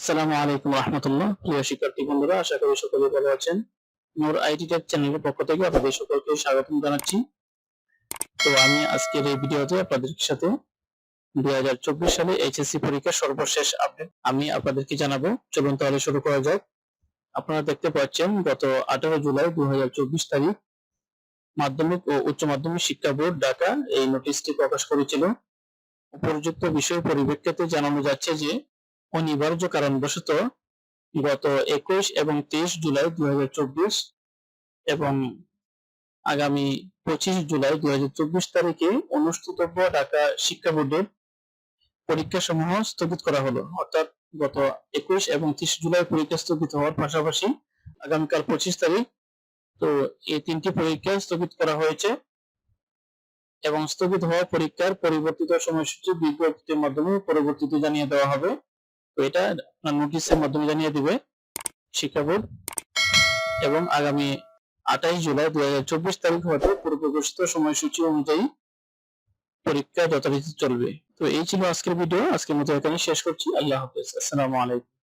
আসসালামু আলাইকুম রহমতুল্লাহ। প্রিয় শিক্ষার্থী বন্ধুরা, আশা করি সকলে ভালো আছেন। মোর আইটি টেক চ্যানেলের পক্ষ থেকে আপনাদের সকলকে স্বাগতম জানাচ্ছি। তো আমি আজকের এই ভিডিওতে আপনাদের সাথে দুই হাজার চব্বিশ সালে এইচএসসি পরীক্ষার সর্বশেষ আপডেট আমি আপনাদেরকে জানাব। চলুন তাহলে শুরু করা যাক। আপনারা দেখতে পাচ্ছেন, গত আঠারো জুলাই দুই হাজার চব্বিশ তারিখ মাধ্যমিক ও উচ্চ মাধ্যমিক শিক্ষা বোর্ড ঢাকা এই নোটিশটি প্রকাশ করেছিল। উপযুক্ত বিষয় পরিপ্রেক্ষিতে জানানো যাচ্ছে যে অনিবার্য কারণবশত গত একুশ এবং তেইশ জুলাই দুই চব্বিশ এবং আগামী পঁচিশ জুলাই দুই চব্বিশ তারিখে অনুষ্ঠিতব্য ঢাকা শিক্ষা বোর্ডের পরীক্ষা সমূহ স্থগিত করা হলো। অর্থাৎ গত একুশ এবং তিরিশ জুলাই পরীক্ষা স্থগিত হওয়ার পাশাপাশি আগামীকাল পঁচিশ তারিখ তো এই তিনটি পরীক্ষা স্থগিত করা হয়েছে এবং স্থগিত হওয়া পরীক্ষার পরিবর্তিত সময়সূচি বিজ্ঞপ্তির মাধ্যমে পরবর্তীতে জানিয়ে দেওয়া হবে। তো এটা নোটিশের মাধ্যমে জানিয়ে দিবে শিক্ষা বোর্ড এবং আগামী আঠাইশ জুলাই দু হাজার চব্বিশ তারিখ হতে পূর্ব ঘোষিত সময়সূচি অনুযায়ী পরীক্ষা যথারীতি চলবে। তো এই ছিল আজকের ভিডিও আজকের মতো এখানে শেষ করছি। আল্লাহ হাফেজ। আসসালামু আলাইকুম।